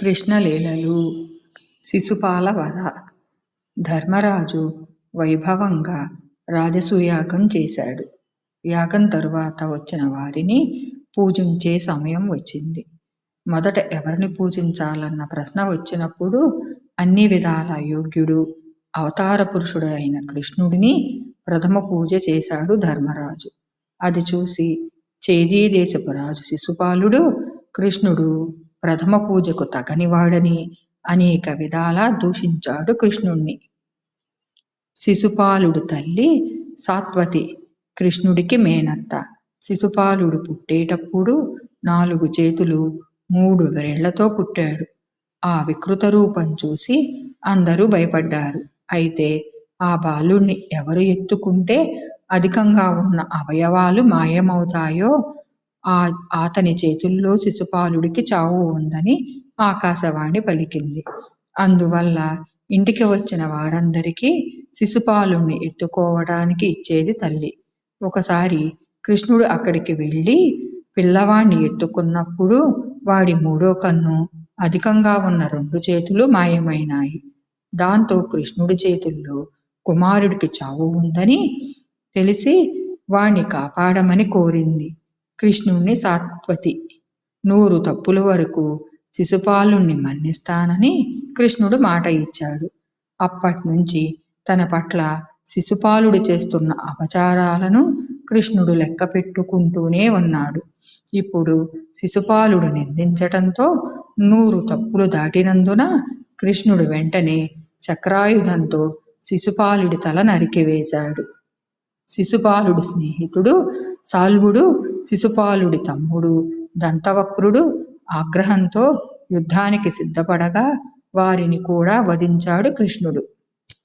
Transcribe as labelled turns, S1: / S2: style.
S1: కృష్ణలీలలు శిశుపాల వధ ధర్మరాజు వైభవంగా రాజసూయాగం చేశాడు. యాగం తరువాత వచ్చిన వారిని పూజించే సమయం వచ్చింది. మొదట ఎవరిని పూజించాలన్న ప్రశ్న వచ్చినప్పుడు అన్ని విధాల యోగ్యుడు, అవతార పురుషుడు అయిన కృష్ణుడిని ప్రథమ పూజ చేశాడు ధర్మరాజు. అది చూసి చేదీదేశపు రాజు శిశుపాలుడు కృష్ణుడు ప్రథమ పూజకు తగనివాడని అనేక విధాలా దూషించాడు కృష్ణుణ్ణి. శిశుపాలుడు తల్లి సాత్వతి కృష్ణుడికి మేనత్త. శిశుపాలుడు పుట్టేటప్పుడు నాలుగు చేతులు, మూడు వేళ్ళతో పుట్టాడు. ఆ వికృత రూపం చూసి అందరూ భయపడ్డారు. అయితే ఆ బాలుణ్ణి ఎవరు ఎత్తుకుంటే అధికంగా ఉన్న అవయవాలు మాయమవుతాయో అతని చేతుల్లో శిశుపాలుడికి చావు ఉందని ఆకాశవాణి పలికింది. అందువల్ల ఇంటికి వచ్చిన వారందరికీ శిశుపాలుణ్ణి ఎత్తుకోవడానికి ఇచ్చేది తల్లి. ఒకసారి కృష్ణుడు అక్కడికి వెళ్ళి పిల్లవాణ్ణి ఎత్తుకున్నప్పుడు వాడి మూడో కన్ను, అధికంగా ఉన్న రెండు చేతులూ మాయమైనాయి. దాంతో కృష్ణుడి చేతుల్లో కుమారుడికి చావు ఉందని తెలిసి వాణ్ణి కాపాడమని కోరింది కృష్ణుణ్ణి సాత్వతి. నూరు తప్పుల వరకు శిశుపాలుణ్ణి మన్నిస్తానని కృష్ణుడు మాట ఇచ్చాడు. అప్పట్నుంచి తన పట్ల శిశుపాలుడు చేస్తున్న అపచారాలను కృష్ణుడు లెక్క పెట్టుకుంటూనే ఉన్నాడు. ఇప్పుడు శిశుపాలుడు నిందించటంతో నూరు తప్పులు దాటినందున కృష్ణుడు వెంటనే చక్రాయుధంతో శిశుపాలుడి తల నరికివేశాడు. శిశుపాలుడి స్నేహితుడు సాల్వుడు, శిశుపాలుడి తమ్ముడు దంతవక్రుడు ఆగ్రహంతో యుద్ధానికి సిద్ధపడగా వారిని కూడా వధించాడు కృష్ణుడు.